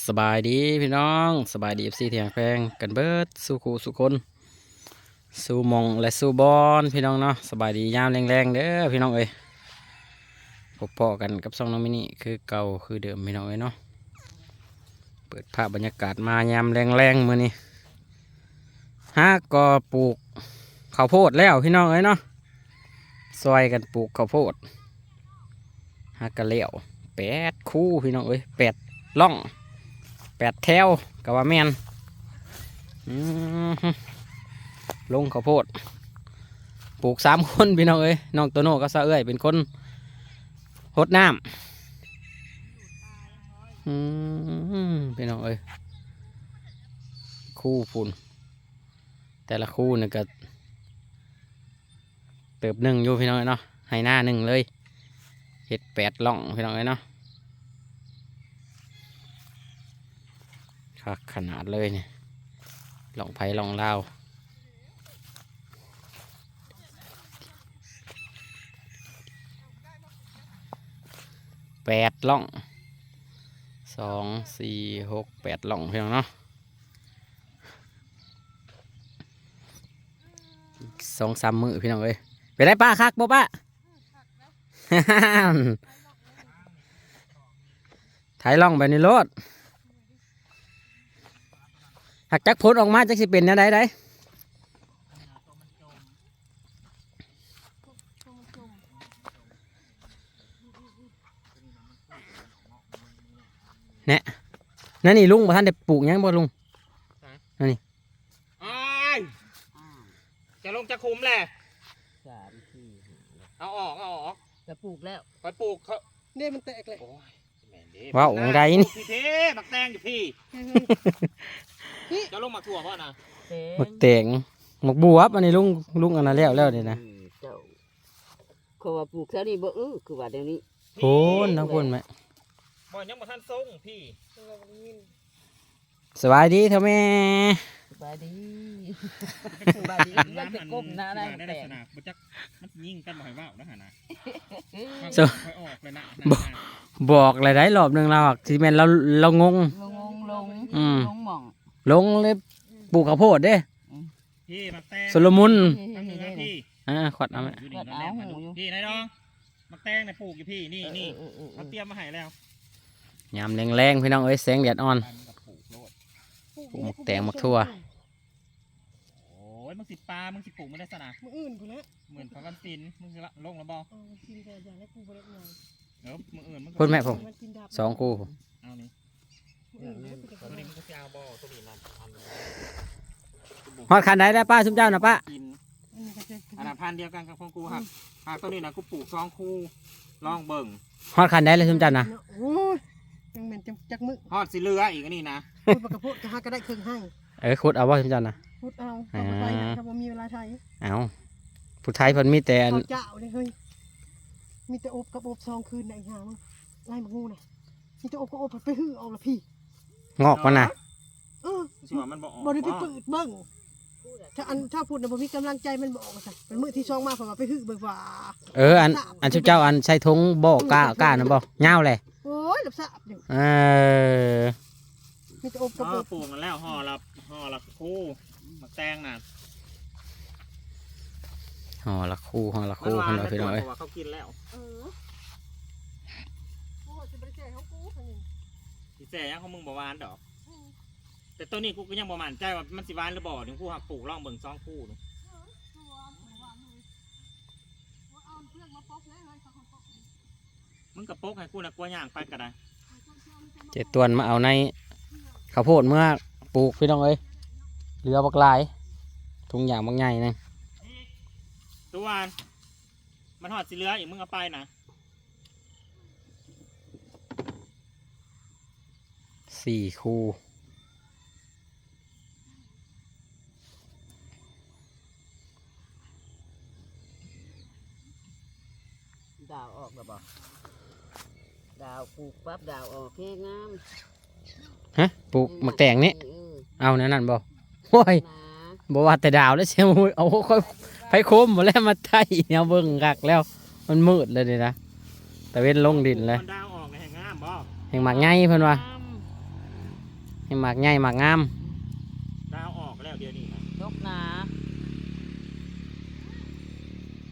สบายดีพี่น้องสบายดีเอฟซีเถียงแพงกันเบิดสู้ครูสู้คนสู้มองและสู้บอลพี่น้องเนาะสบายดียามแรงๆเด้อพี่น้องเอ้ยพบพอกันกับซองน้องมินิคือเก่าคือเดิมพี่น้องเอ้ยเนาะเปิดภาพบรรยากาศมายามแรงๆมื้อนี้ฮะก็ปลูกข้าวโพดแล้วพี่น้องเอ้ยเนาะซอยกันปลูกข้าวโพดฮะกะเลี้ยวแปดคู่พี่น้องเอ้ยแปดล่อง ดแถวกะว่าแมนลงข้าวโพด ปลูกสามคนพี่น้องเอ้ยน้องโตโน่ก็ซะเอ้ยเป็นคนหดน้ำพี่น้องเอ้ยคู่พุ่นแต่ละคู่นี่ก็เติบหนึ่งอยู่พี่น้องเอ้ยเนาะให้หน้าหนึ่งเลยเห็ดแปดล่องพี่น้องเอ้ยเนาะ คักขนาดเลยเนี่ยลองไผ่ลองเล่าแปดล่องสองสี่หกแปดล่องเพียงเนาะสองสามมือพี่น้องเอ้ยไปได้ป้าคักบ่ป้าถ่ายล่องไปในรถ หักจักพ้นออกมาจักสิเป็นแนวใดได้เนี่ยนั่นนี่ลุงบ่ท่านได้ปลูกหยังบ่ลุง อ้ายจะลงจะคุมแหละสามสี่เอาออกเอาออกจะปลูกแล้วไปปลูกเขาเนี่ยมันแตกเลยโอ้ยแม่นเด้ว้าวองไรนี่ พี่เทมักแตงอยู่พี่ จะลงมาถั่วพ่อนะเต็หมักแตงหมักบัวบอันนี้ลุงลุงอันนั้นแล้วแล้วนี่นะเจ้าเขาว่าปลูกเท่านี้บ่เออคือว่าเดี๋ยวนี้โพ้นทั้งพ้นไหมบ่ยังบ่ทันส่งพี่สบายดีเท่าแม่สบายดีสบายดีมันไปก้มหน้าได้ได้แต่ลักษณะบ่จักมันยิงกันบ่ให้ว่าวนะฮะนะสวค่อยออกเลยนะบ่บอกหลายๆรอบหนึ่งเราอะที่แม่นเราเรางงลงลงอืมลงหม่อง ลงเลยปลูกข้าวโพดเด้พี่มักแตงสโลมุนทำหนึ่งนะพี่อ่าขวดเอาไหมอยู่นี่นอนแนบมาดูพี่นายน้องมักแตงเนี่ยปลูกอยู่พี่นี่นี่เออเออเอเขาอเตรียมมาให้แล้วยามแรงๆพี่น้องเอ้ยแสงแดดอ่อนปันกับปลูกโลดปลูกหมกแตงหมกทั่วโอ้ยมึงสิปลามึงสิปลูกไม่ได้สนะมืออื่นกูแล้วเหมือนพระวันตินมึงสิละลงแล้วบ่เอากินแต่อย่างให้กูบริเวณเดี๋ยวมืออื่นมึงก็พูดแม่ผมมันกินดาบสองคู่เอานี่ ตัวกินี้นมึงก็จะเอาบ่ตัวนี้นะอันนี้ฮอดคันใดได้ป้าชุมเจ้านะป้ากินอันนี้ก็จะกินอันนั้นพันธุ์เดียวกันกับของกูครับหากตัวนี้นะกูปลูกสองคู่ลองเบิ่งฮอดคันใดเลยชุมเจ้านะโอ้ยยังเหม็นจังจักมึกฮอดสิเรืออีกอันนี้นะพูดปากกระโพดจะหาก็ได้ครึ่งให้เออขุดเอาว่าชุมเจ้านะพูดเอาเอาไปนะถ้าบ่มีเวลาไทยเอาผู้ไทยเพิ่นมีแต่อันเขาเจ้าเลยเฮ้ยมีแต่อบกับอบซองคืนไหนหามึงไล่มางูน่ะมีแต่อบกับอบไปหื้อเอาละพี่ งอกมันนะเออสิว่ามันบ่ออกบ่ได้ไปเปิดเบิ่งถ้าอันถ้าพูดน่ะบ่มีกำลังใจมันบอกว่าซั่นเป็นมื้อที่ช่องมาเพราะว่าไปหื้อเบิ่งว่าเอออันอันชุมเจ้าอันใช้ทงบ่กล้ากล้านะบ่เงาวเลยโอ้ยหลับสะอาบอยู่เออมีแต่อบกับเอออบปลูกมันแล้วห่อละห่อละคู่มักแตงน่ะห่อละคู่ห่อละมันคู่หวาพี่นน้องแต่พี่ตัน้วองเอ้ย เพราะว่าเขากินแล้ว เออโอ้จะไปแก่เขากูอันนี้ สิแซ่ยังของมึงบ่หวานดอก แต่ตัวนี้กูก็ยังบ่มั่นใจว่ามันสิหวานหรือบ่ถึงกูหักปลูกลองเบิ่งสองคู่ดูมึงกับโป๊กให้กูนะกลัวย่างไปก็ได้เจ็ดตวนมาเอาในข้าวโพดเมื่อปลูกพี่น้องเอ้ยเหลือบักหลาย ทุงอย่างบางใหญ่นึงตัววานมันหอดสิเหลืออีกมึงเอาไปนะ สี่คู่ดาวออกแล้วบ่ดาวปลูกปั๊บดาวออกแค่งามฮะปลูกหมักแตงนี่เออเอาแนั่นนั่นบ่โอ้ยนะบ่ว่าแต่ดาวแล้วเชียวเอาค่อยไปโคมหมดแล้วมาไทยเนี่ยเบิ่งกักแล้ว มันมืดเลยนี่นะแต่เว้นลงดินเลย มันดาวออกในแห่งงามบ่แห่งหมักไงเพิ่นว่างาม ให้หมากใหญ่หมากงามดาวออกแล้วเดี๋ยวนี้นะยกหนา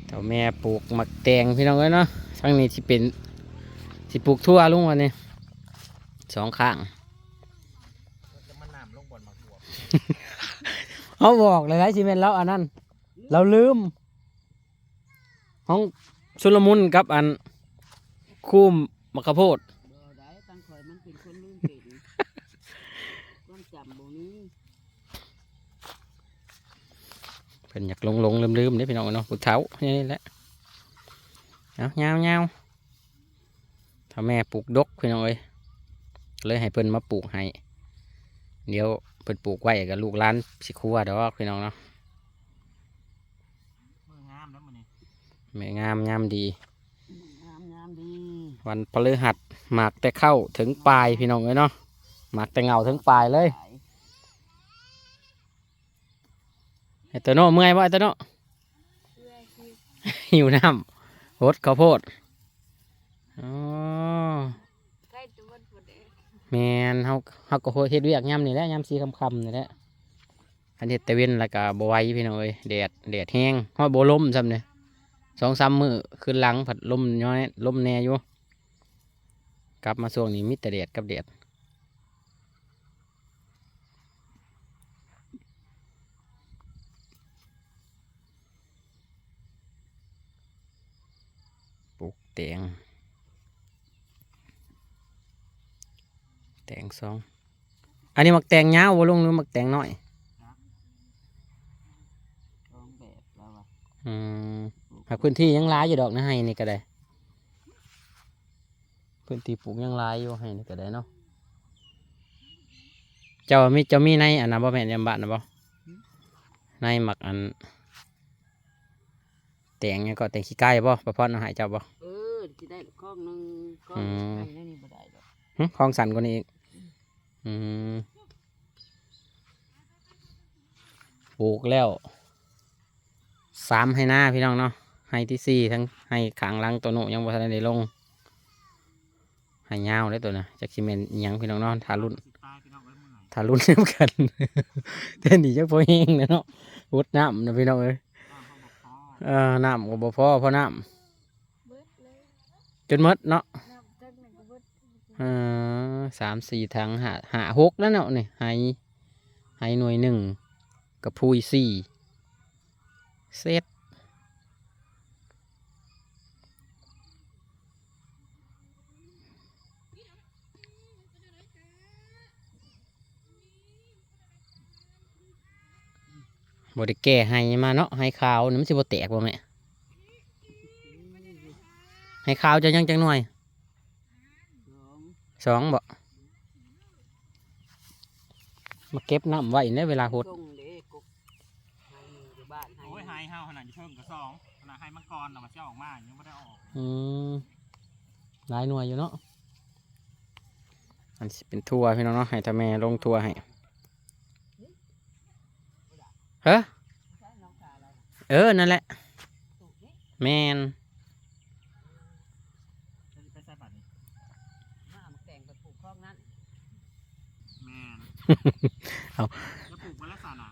เจ้าแม่ปลูกหมักแตงพี่น้องเอ้ยเนาะทั้งนี้ที่เป็นที่ปลูกทั่วลุงวันนี้สองข้างมันจะมานำลงบนมาหัวเขาบอกเลยนะซีเมนแล้วอันนั้น เราลืมห้องชุลมุนกับอันคู่มะขะโพดบ่ได้ตั้งข่อยมันเป็นคนลืมเป็น ต้องจำบ่มี เพิ่นอยากลงลงลืมลืมได้พี่น้องเนาะปุเท้านี่แหละเอาเงาเงาถ้าแม่ปลูกดกพี่น้องเอ้ยเลยให้เพิ่นมาปลูกให้เดี๋ยวเพิ่นปลูกไว้กับลูกหล้านสิครัวดอกพี่น้องเนาะมืองามแล้วมันนี่แม่งามงามดีงามงามดีวันพฤหัสหมากแต่เข้าถึงปลายพี่น้องเอ้ยเนาะหมากแต่เงาถึงปลายเลย ขาย ไอ้ตัวโน่เมื่อยบ่ไอ้ตัวโน่หิวน้ำโหดข้าวโพดอ๋อใกล้ตัวมันพอดีแมนเฮาเฮาก็เฮ็ดเวียกยามนี่แหละยามสีค่ำนี่แหละอันเฮ็ดต่เวนแล้วก็บ่ไหวพี่น้อยแดดแดดแห้งฮอดบ่ลมซ้ำเนี่ยสองสามมือขึ้นหลังผัดลมน้อยลมแน่อยู่กลับมาช่วงนี้มีแต่แดดกับแดด แตงแตงสองอันนี้มักแตงยาวบ่ลงหรือมักแตงน้อยสองแบบแล้วอะอืมหากพื้นที่ยังหลายอยู่ดอกนะให้นี่ก็ได้ พื้นที่ปลูกยังหลายอยู่ให้นี่ก็ได้เนาะเจ้ามีเจ้ามีในอันนั้นบ่แม่นยามบ้านนะบ่ในหมักอันแตงหยังก็แตงขี้ไก่บ่ประพรเอาให้เจ้าบ่เออ สิได้ข้องหนึงข้องอืมให้ได้นี่บ่ได้ดอกหึของสันกว่านี้อีกอืมปลูกแล้ว สามให้หน้าพี่น้องเนาะ ให้ที่สี่ทั้งให้ขางหลังตัวหนูยังบ่ทันได้ลง ให้ยาวเลยตัวน่ะจากซีเมนต์อิหยังพี่น้องเนาะทารุ่นสิตายพี่น้องเอ้ยเมื่อไหร่ทารุ่นเดียวกัน แต่นี่จักพอเฮงนะเนาะวุดน้ำนะพี่น้องเอ้ยอ้าวเขาบอกพ่อเออน้ำก็บ่พอเพราะน้เบิดเลยำ จนหมดเนาะนับจักหนึ่งก็เบิดเออสามสี่ถังหาหาหกแล้วเนาะนี่ไฮไฮหน่วยหนึ่งกับพูยสี่เซตบไดแก่ไฮมาเนาะไฮขาวนี่มันสิบ่แตกบ่แม่ ไฮขาวจะยังจังหน่วยสองสองบ่มาเก็บน้ำไว้ในเวลาหดส่งเด้กกให้อยู่บ้านให้โอ้ยไฮเฮาขนาดอยู่เทิงกับสองขนาดไฮมังกรเอามาเจ้าออกมายังไม่ได้ออกอืมหลายหน่วยอยู่เนาะอันสิเป็นทัวร์พี่น้องเนาะให้ทาแม่ลงทัวร์ให้เฮ้อใช่น้องสาวอะไรเออนั่นแหละสูตรนี้แมน จะไปใส่บัตรนี่ มามาแต่งกับปลูกข้องนั้น แมน เอาจะปลูกไว้ลักษณะ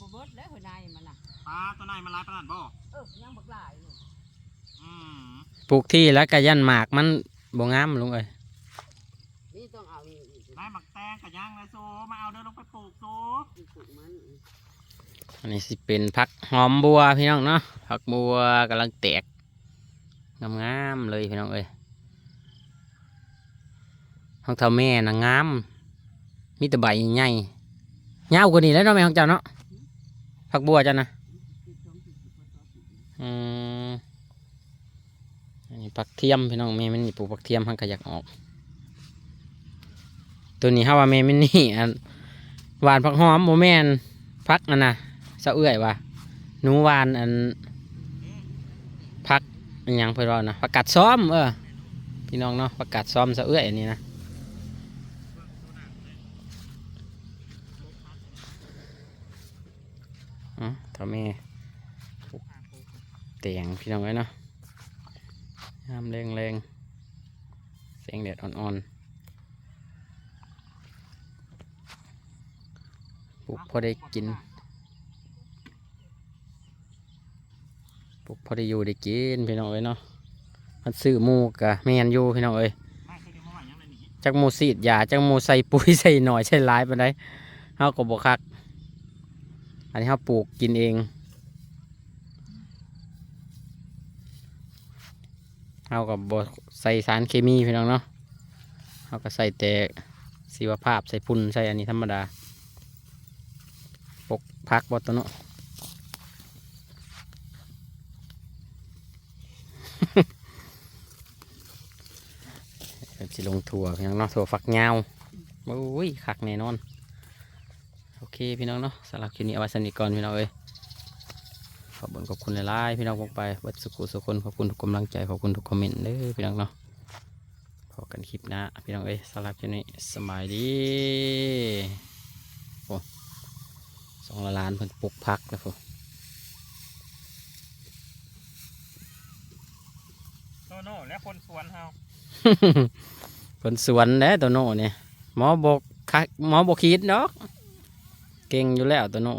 บ่เบิดแล้วหัวในมันน่ะปลาตัวไหนมันร้ายประหลาดบ่เออยังบักหลายอยู่อืมปลูกที่แล้วก็ยันหมากมันบ่งามลุงเอ้ยนี่ต้องเอานี่อีกได้หมักแตงกับย่างเลยโซมาเอาเดินลงไปปลูกโซที่ปลูกมันอันนี้สิเป็นผักหอมบัวพี่น้องเนาะผักบัวกำลังแตกงามๆเลยพี่น้องเอ้ยของเท่าแม่นะงาม มีแต่ใบใหญ่ยาวกว่านี้แล้วเนาะแม่ของเจ้าเนาะผักบัวจ้ะนะที่ต้องที่ปลูกก็ต้องปลูกอืมอันนี้ผักเทียมพี่น้องแม่มันนี่ปลูกผักเทียมหันก็อยากออก ตัวนี้ฮาว่าแม่มันนี่อันหวานผักหอมโมแมนผักอันน่ะสะเอื่อยว่ะหนูหวานอันผักอันยังเพื่อนว่านะผักกาดซ้อมเออพี่น้องเนาะผักกาดซ้อมเสะเอื่อยอันนี้นะ อ๋อแม่เตียงพี่น้องไว้เนาะห้ามแรงแรงแสงแดดอ่อนๆปลูกพอได้กินปลูกพอได้อยู่ได้กินพี่น้องเอ้ยเนาะมันซื้อมูกะแม่นอยู่พี่น้องเอ้ยไม่เคยได้มาว่าอย่างนั้นนี่จักมูสีดยาจักมูใส่ปุ๋ยใส่หน่อยใส่หลายปานใดเฮาก็บ่คัก อันนี้เฮาปลูกกินเองเฮาก็บใส่สารเคมีพี่น้องเนาะเฮาก็ใส่แต่ชีวภาพใส่พุ่นใส่อันนี้ธรรมดาปลูกพักบ่ตัวเนาะเดี๋ยวสิลงถั่วพี่น้องเนาะถั่วฝักยาวโอ้ยคักแน่นอน พี่น้องเนาะสำหรับคลิปนี้เอาไว้สนิทก่อนพี่น้องเอ้ยขอบคุณขอบคุณหลายๆพี่น้องลงไปวัดสุขุสุคนขอบคุณทุกกำลังใจขอบคุณทุกคอมเมนต์เด้อพี่น้องเนาะพบกันคลิปหน้าพี่น้องเอ้ยสำหรับคลิปนี้สบายดีโอ้สองละล้านเพิ่นปลูกพักแล้วพวกโน่โน่และคนสวนเฮา คนสวนแหล้วตัวโน่เนี่ยหมอบอกคักหมอบอกคิดเนาะ เก่งอยู่แล้วตัวโน่